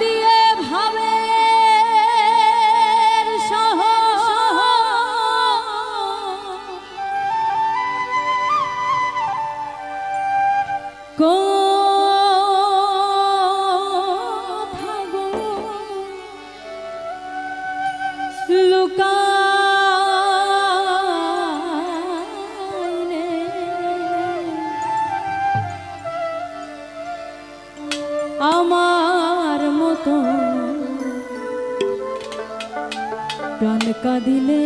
দিয়ে প্রাণ কাঁদিলে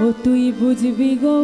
ও তুই বুঝবি গো